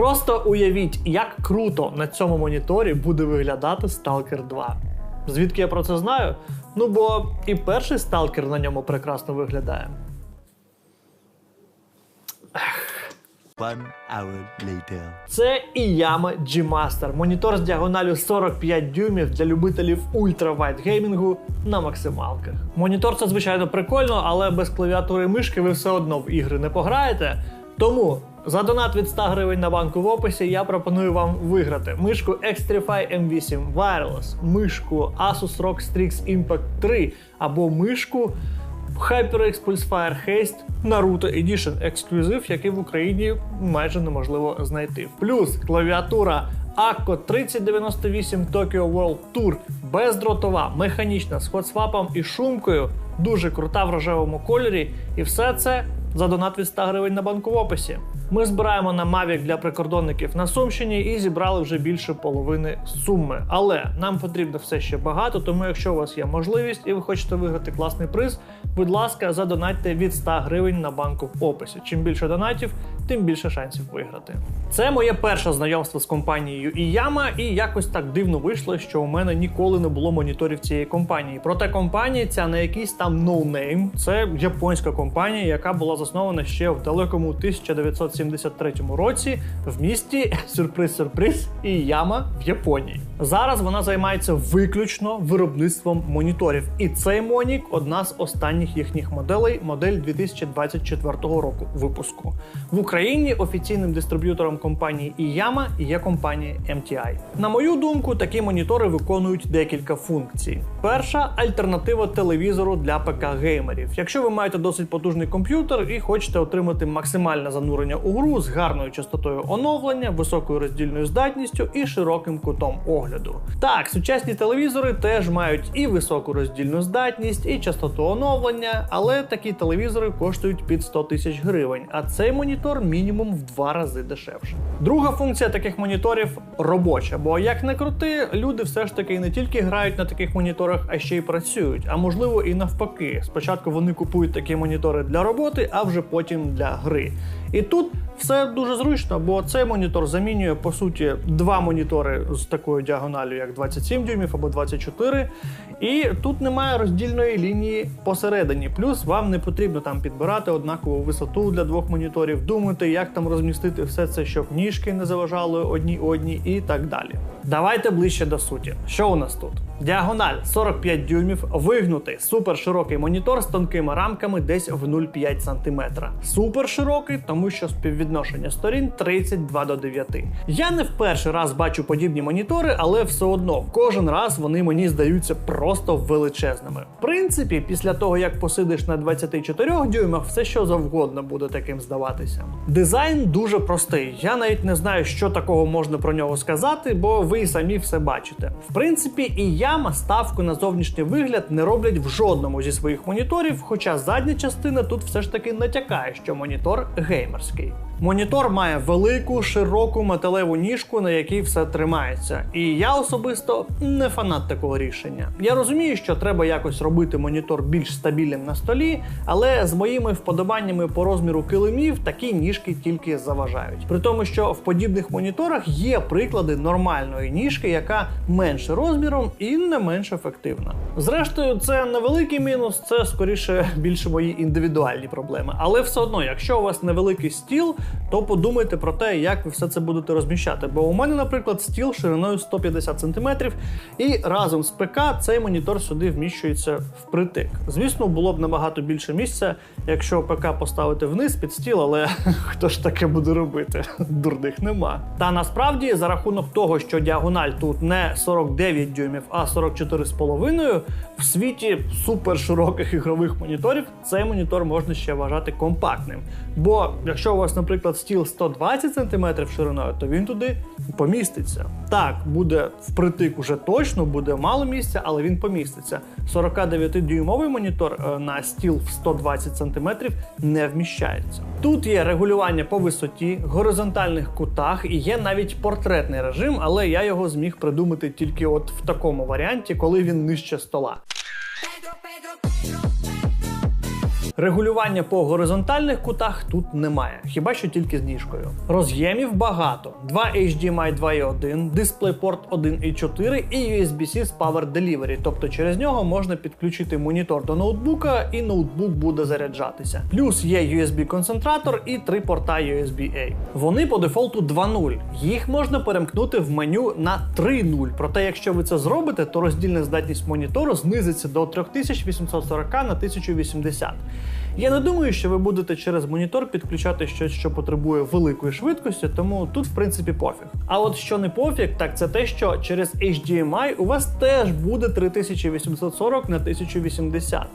Просто уявіть, як круто на цьому моніторі буде виглядати Stalker 2. Звідки я про це знаю? Ну бо і перший Stalker на ньому прекрасно виглядає. One hour later. Це Iyama G-Master, монітор з діагоналю 45 дюймів для любителів ультравайт геймінгу на максималках. Монітор це звичайно прикольно, але без клавіатури і мишки ви все одно в ігри не пограєте. Тому за донат від 100 гривень на банку в описі я пропоную вам виграти мишку Xtrify M8 Wireless, мишку Asus ROG Strix Impact 3 або мишку HyperX Pulsefire Haste Naruto Edition ексклюзив, який в Україні майже неможливо знайти. Плюс клавіатура Акко 3098 Tokyo World Tour бездротова, механічна з хотсвапом і шумкою, дуже крута в рожевому кольорі. І все це за донат від 100 гривень на банку в описі. Ми збираємо на Mavic для прикордонників на Сумщині і зібрали вже більше половини суми. Але нам потрібно все ще багато, тому якщо у вас є можливість і ви хочете виграти класний приз, будь ласка, задонатьте від 100 гривень на банку в описі. Чим більше донатів, тим більше шансів виграти. Це моє перше знайомство з компанією Iyama, і якось так дивно вийшло, що у мене ніколи не було моніторів цієї компанії. Проте компанія ця не якийсь там ноунейм, це японська компанія, яка була заснована ще в далекому 1973 році в місті сюрприз-сюрприз Iyama в Японії. Зараз вона займається виключно виробництвом моніторів, і цей Монік одна з останніх їхніх моделей, модель 2024 року випуску. В Україні офіційним дистриб'ютором компанії Iyama є компанія MTI. На мою думку, такі монітори виконують декілька функцій. Перша альтернатива телевізору для ПК-геймерів. Якщо ви маєте досить потужний комп'ютер і хочете отримати максимальне занурення у гру з гарною частотою оновлення, високою роздільною здатністю і широким кутом огляду. Так, сучасні телевізори теж мають і високу роздільну здатність, і частоту оновлення, але такі телевізори коштують під 100 тисяч гривень, а цей монітор мінімум в два рази дешевше. Друга функція таких моніторів робоча, бо як не крути, люди все ж таки не тільки грають на таких моніторах, а ще й працюють. А можливо і навпаки. Спочатку вони купують такі монітори для роботи, а вже потім для гри. І тут все дуже зручно, бо цей монітор замінює по суті два монітори з такою діагоналю, як 27 дюймів або 24. І тут немає роздільної лінії посередині. Плюс вам не потрібно там підбирати однакову висоту для двох моніторів, думати, як там розмістити все це, щоб ніжки не заважали одній одній і так далі. Давайте ближче до суті. Що у нас тут? Діагональ 45 дюймів, вигнутий супер широкий монітор з тонкими рамками десь в 0,5 см. Супер широкий, тому що співвідношення сторін 32 до 9. Я не в перший раз бачу подібні монітори, але все одно кожен раз вони мені здаються просто величезними. В принципі, після того як посидиш на 24 дюймах, все що завгодно буде таким здаватися. Дизайн дуже простий. Я навіть не знаю, що такого можна про нього сказати, бо ви самі все бачите. В принципі, і яма ставку на зовнішній вигляд не роблять в жодному зі своїх моніторів, хоча задня частина тут все ж таки натякає, що монітор геймерський. Монітор має велику, широку металеву ніжку, на якій все тримається. І я особисто не фанат такого рішення. Я розумію, що треба якось робити монітор більш стабільним на столі, але з моїми вподобаннями по розміру килимів такі ніжки тільки заважають. При тому, що в подібних моніторах є приклади нормальної ніжки, яка менше розміром і не менш ефективна. Зрештою, це невеликий мінус, це скоріше більше мої індивідуальні проблеми. Але все одно, якщо у вас невеликий стіл, то подумайте про те, як ви все це будете розміщати. Бо у мене, наприклад, стіл шириною 150 см, і разом з ПК цей монітор сюди вміщується впритик. Звісно, було б набагато більше місця, якщо ПК поставити вниз під стіл, але хто ж таке буде робити? Дурних нема. Та насправді, за рахунок того, що діагональ тут не 49 дюймів, а 44,5, в світі супер широких ігрових моніторів цей монітор можна ще вважати компактним. Бо якщо у вас, наприклад, стіл 120 см шириною, то він туди поміститься. Так, буде впритик уже точно, буде мало місця, але він поміститься. 49-дюймовий монітор е, на стіл в 120 см не вміщається. Тут є регулювання по висоті, горизонтальних кутах і є навіть портретний режим, але я його зміг придумати тільки от в такому варіанті, коли він нижче стола. Pedro, Pedro, Pedro, Регулювання по горизонтальних кутах тут немає, хіба що тільки з ніжкою. Роз'ємів багато: два HDMI 2.1, DisplayPort 1.4 і USB-C з Power Delivery, тобто через нього можна підключити монітор до ноутбука і ноутбук буде заряджатися. Плюс є USB-концентратор і три порта USB-A. Вони по дефолту 2.0. Їх можна перемкнути в меню на 3.0. Проте, якщо ви це зробите, то роздільна здатність монітору знизиться до 3840 на 1080. Я не думаю, що ви будете через монітор підключати щось, що потребує великої швидкості, тому тут, в принципі, пофіг. А от що не пофіг, так це те, що через HDMI у вас теж буде 3840 на 1080.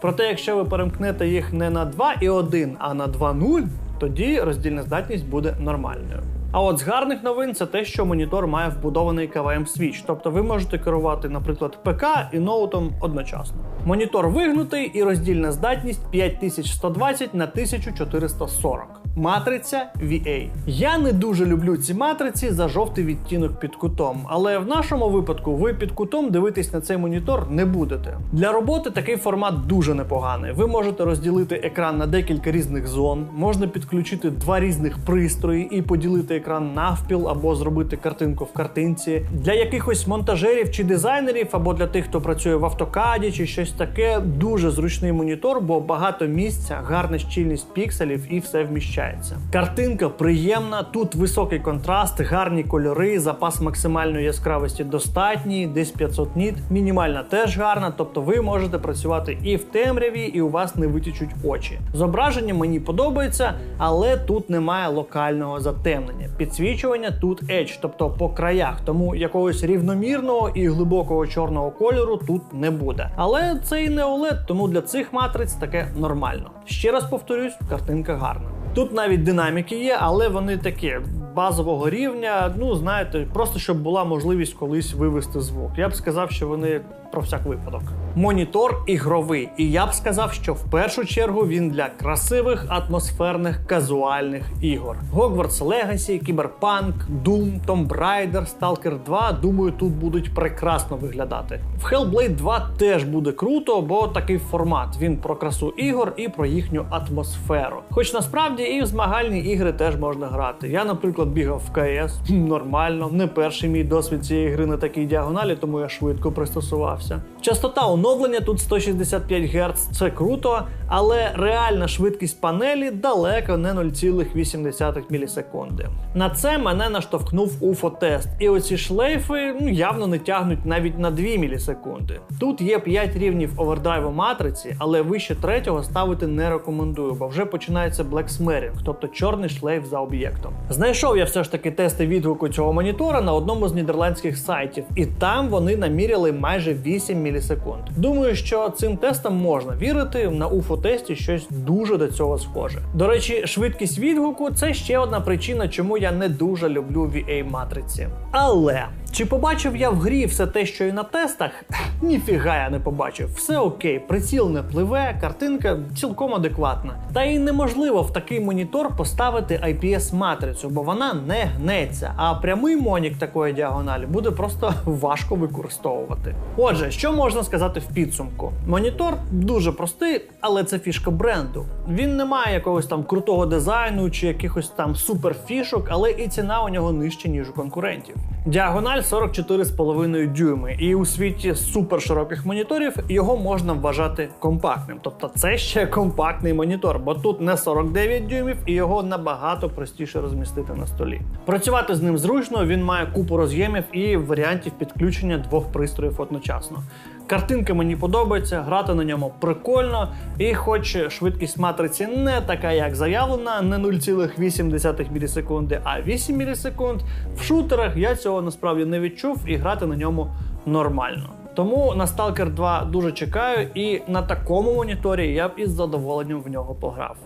Проте, якщо ви перемкнете їх не на 2.1, а на 2.0, тоді роздільна здатність буде нормальною. А от з гарних новин це те, що монітор має вбудований KVM свіч, тобто ви можете керувати, наприклад, ПК і ноутом одночасно. Монітор вигнутий і роздільна здатність 5120 на 1440. Матриця VA. Я не дуже люблю ці матриці за жовтий відтінок під кутом, але в нашому випадку ви під кутом дивитись на цей монітор не будете. Для роботи такий формат дуже непоганий. Ви можете розділити екран на декілька різних зон, можна підключити два різних пристрої і поділити екран навпіл або зробити картинку в картинці. Для якихось монтажерів чи дизайнерів, або для тих, хто працює в автокаді чи щось таке, дуже зручний монітор, бо багато місця, гарна щільність пікселів і все вміщається. Картинка приємна, тут високий контраст, гарні кольори, запас максимальної яскравості достатній, десь 500 ніт. Мінімальна теж гарна, тобто ви можете працювати і в темряві, і у вас не витічуть очі. Зображення мені подобається, але тут немає локального затемнення. Підсвічування тут Edge, тобто по краях, тому якогось рівномірного і глибокого чорного кольору тут не буде. Але це і не OLED, тому для цих матриць таке нормально. Ще раз повторюсь, картинка гарна. Тут навіть динаміки є, але вони такі базового рівня. Ну знаєте, просто щоб була можливість колись вивести звук. Я б сказав, що вони про всяк випадок. Монітор ігровий, і я б сказав, що в першу чергу він для красивих атмосферних казуальних ігор. Hogwarts Legacy, Cyberpunk, Doom, Tomb Raider, Stalker 2, думаю, тут будуть прекрасно виглядати. В Hellblade 2 теж буде круто, бо такий формат. Він про красу ігор і про їхню атмосферу. Хоч насправді і в змагальні ігри теж можна грати. Я, наприклад, бігав в КС нормально. Не перший мій досвід цієї гри на такій діагоналі, тому я швидко пристосувався. Частота оновлення тут 165 Гц, це круто, але реальна швидкість панелі далеко не 0,8 мілісекунди. На це мене наштовхнув UFO-тест, і оці шлейфи ну, явно не тягнуть навіть на 2 мілісекунди. Тут є 5 рівнів овердрайву матриці, але вище третього ставити не рекомендую, бо вже починається blacksmering, тобто чорний шлейф за об'єктом. Знайшов я все ж таки тести відгуку цього монітора на одному з нідерландських сайтів, і там вони наміряли майже 8 мілісекунд. Думаю, що цим тестам можна вірити. На UFO-тесті щось дуже до цього схоже. До речі, швидкість відгуку це ще одна причина, чому я не дуже люблю VA матриці. Але чи побачив я в грі все те, що і на тестах? Ніфіга я не побачив. Все окей, приціл не пливе, картинка цілком адекватна. Та й неможливо в такий монітор поставити IPS-матрицю, бо вона не гнеться. А прямий монік такої діагоналі буде просто важко використовувати. Отже, що можна сказати в підсумку? Монітор дуже простий, але це фішка бренду. Він не має якогось там крутого дизайну чи якихось там суперфішок, але і ціна у нього нижча, ніж у конкурентів. Діагональ 44,5 дюйми, і у світі супершироких моніторів його можна вважати компактним. Тобто це ще компактний монітор, бо тут не 49 дюймів і його набагато простіше розмістити на столі. Працювати з ним зручно, він має купу роз'ємів і варіантів підключення двох пристроїв одночасно. Картинка мені подобається, грати на ньому прикольно, і хоч швидкість матриці не така, як заявлена, не 0,8 мілісекунди, а 8 мілісекунд, в шутерах я цього насправді не відчув і грати на ньому нормально. Тому на Stalker 2 дуже чекаю, і на такому моніторі я б із задоволенням в нього пограв.